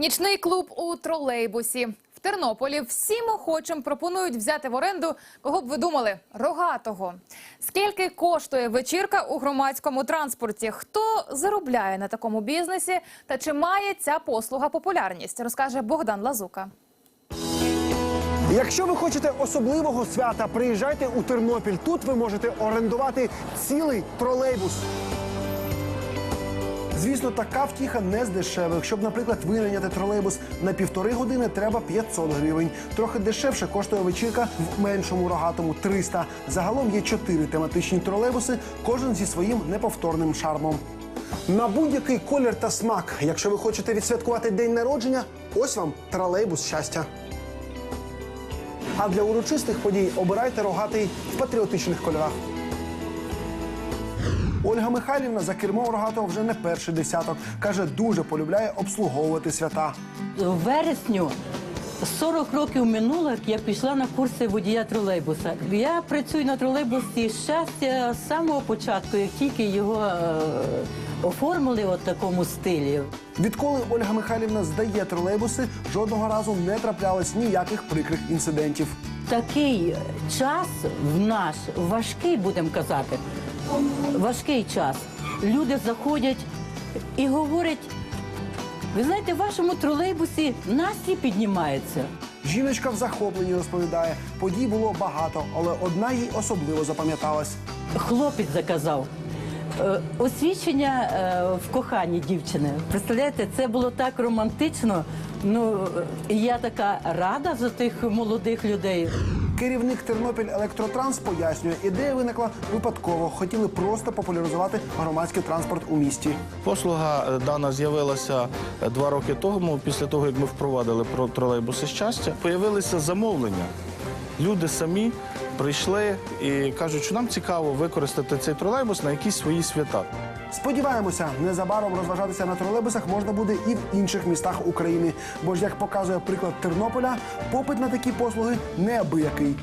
Нічний клуб у тролейбусі. В Тернополі всім охочим пропонують взяти в оренду, кого б ви думали, рогатого. Скільки коштує вечірка у громадському транспорті? Хто заробляє на такому бізнесі? Та чи має ця послуга популярність? Розкаже Богдан Лазука. Якщо ви хочете особливого свята, приїжджайте у Тернопіль. Тут ви можете орендувати цілий тролейбус. Звісно, така втіха не з дешевих. Щоб, наприклад, винайняти тролейбус на півтори години, треба 500 гривень. Трохи дешевше коштує вечірка в меншому рогатому 300. Загалом є чотири тематичні тролейбуси, кожен зі своїм неповторним шармом. На будь-який колір та смак. Якщо ви хочете відсвяткувати день народження, ось вам тролейбус щастя. А для урочистих подій обирайте рогатий в патріотичних кольорах. Ольга Михайлівна за кермом рогатого вже не перший десяток. Каже, дуже полюбляє обслуговувати свята. В вересню 40 років минуло, як я пішла на курси водія тролейбуса. Я працюю на тролейбусі щастя з самого початку, як тільки його е, оформили в такому стилі. Відколи Ольга Михайлівна здає тролейбуси, жодного разу не траплялось ніяких прикрих інцидентів. Такий час в наш важкий, будемо казати, важкий час. Люди заходять і говорять: ви знаєте, в вашому тролейбусі настрій піднімається. Жіночка в захопленні розповідає, подій було багато, але одна їй особливо запам'яталась. Хлопець заказав. Е, Освідчення е, в коханні дівчини. Представляєте, це було так романтично. Ну е, я така рада за тих молодих людей. Керівник Тернопіль Електротранс пояснює, ідея виникла випадково. Хотіли просто популяризувати громадський транспорт у місті. Послуга дана з'явилася два роки тому, після того, як ми впровадили про тролейбуси щастя. Появилися замовлення. Люди самі прийшли і кажуть, що нам цікаво використати цей тролейбус на якісь свої свята. Сподіваємося, незабаром розважатися на тролейбусах можна буде і в інших містах України. Бо ж, як показує приклад Тернополя, попит на такі послуги неабиякий.